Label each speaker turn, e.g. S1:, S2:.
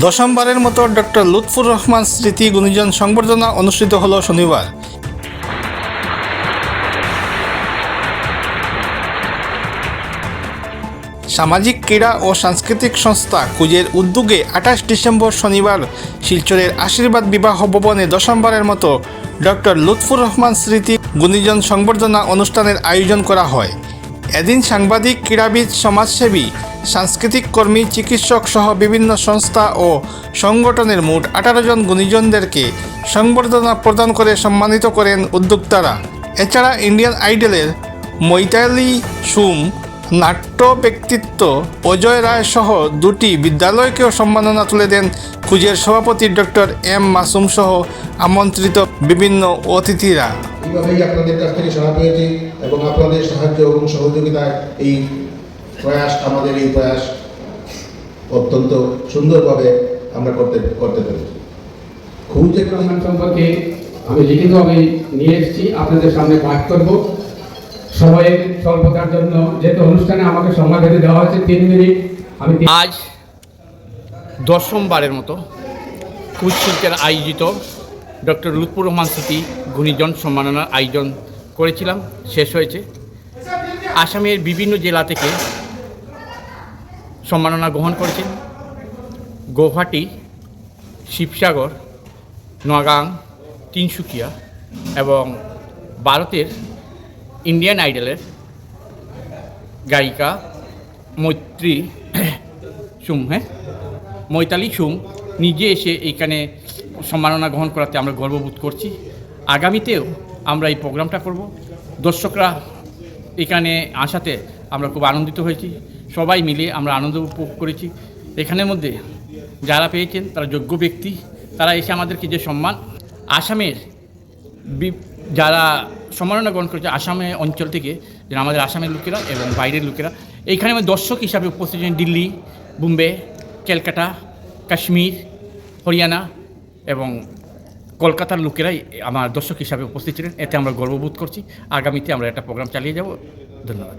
S1: দশমবারের মতো ডক্টর লুৎফুর রহমান স্মৃতি গুণীজন সংবর্ধনা অনুষ্ঠিত হল শনিবার। সামাজিক ক্রীড়া ও সাংস্কৃতিক সংস্থা কুজের উদ্যোগে আঠাশ ডিসেম্বর শনিবার শিলচরের আশীর্বাদ বিবাহ ভবনে দশমবারের মতো ডক্টর লুৎফুর রহমান স্মৃতি গুণীজন সংবর্ধনা অনুষ্ঠানের আয়োজন করা হয়। এদিন সাংবাদিক, ক্রীড়াবিদ, সমাজসেবী সাংস্কৃতিক কর্মী, চিকিৎসক সহ বিভিন্ন সংস্থা ও সংগঠনের মোট আঠারো জন গুণীজনদেরকে সংবর্ধনা প্রদান করে সম্মানিত করেন উদ্যোক্তারা। এছাড়া ইন্ডিয়ান আইডলের মৈতালি সুম, নাট্য ব্যক্তিত্ব অজয় রায় সহ দুটি বিদ্যালয়কেও সম্মাননা তুলে দেন কুজের সভাপতি ডক্টর এম মাসুম সহ আমন্ত্রিত বিভিন্ন অতিথিরা।
S2: এইভাবেই আপনাদের কাছ থেকে সাড়া পেয়েছি এবং আপনাদের সাহায্য এবং সহযোগিতায় এই প্রয়াস আমাদের এই প্রয়াস অত্যন্ত সুন্দরভাবে আমরা করতে করতে পেরেছি। খুব যে
S3: রহমান সম্পর্কে আমি লিখিতভাবে নিয়ে এসেছি আপনাদের সামনে পাঠ করব। সময়ের স্বল্পতার জন্য যেহেতু অনুষ্ঠানে আমাকে সময় দেওয়া হয়েছে তিন মিনিট আমি
S4: আজ দশমবারের মতো কুচ শিল্পের আয়োজিত ডক্টর লুৎফুর রহমান স্মৃতি গুণীজন সম্মাননার আয়োজন করেছিলাম শেষ হয়েছে। আসামের বিভিন্ন জেলা থেকে সম্মাননা গ্রহণ করেছেন গৌহাটি, শিবসাগর, নগাং, তিনসুকিয়া এবং ভারতের ইন্ডিয়ান আইডলের গায়িকা মৈত্রী সুম হ্যাঁ? মৈতালি সুম নিজে এসে এইখানে সম্মাননা গ্রহণ করাতে আমরা গর্ববোধ করছি। আগামীতেও আমরা এই প্রোগ্রামটা করব। দর্শকরা এখানে আসাতে আমরা খুব আনন্দিত হয়েছি। সবাই মিলে আমরা আনন্দ উপভোগ করেছি। এখানের মধ্যে যারা পেয়েছেন, তারা যোগ্য ব্যক্তি, তারা এসে আমাদেরকে যে সম্মান, আসামের যারা সম্মাননা গ্রহণ করেছে আসামে অঞ্চল থেকে, যেন আমাদের আসামের লোকেরা এবং বাইরের লোকেরা, এইখানে আমার দর্শক হিসাবে উপস্থিত ছিলেন দিল্লি, বোম্বে, ক্যালকাটা, কাশ্মীর, হরিয়ানা এবং কলকাতার লোকেরাই আমার দর্শক হিসাবে উপস্থিত ছিলেন। এতে আমরা গর্ববোধ করছি। আগামীতে আমরা একটা প্রোগ্রাম চালিয়ে যাব। ধন্যবাদ।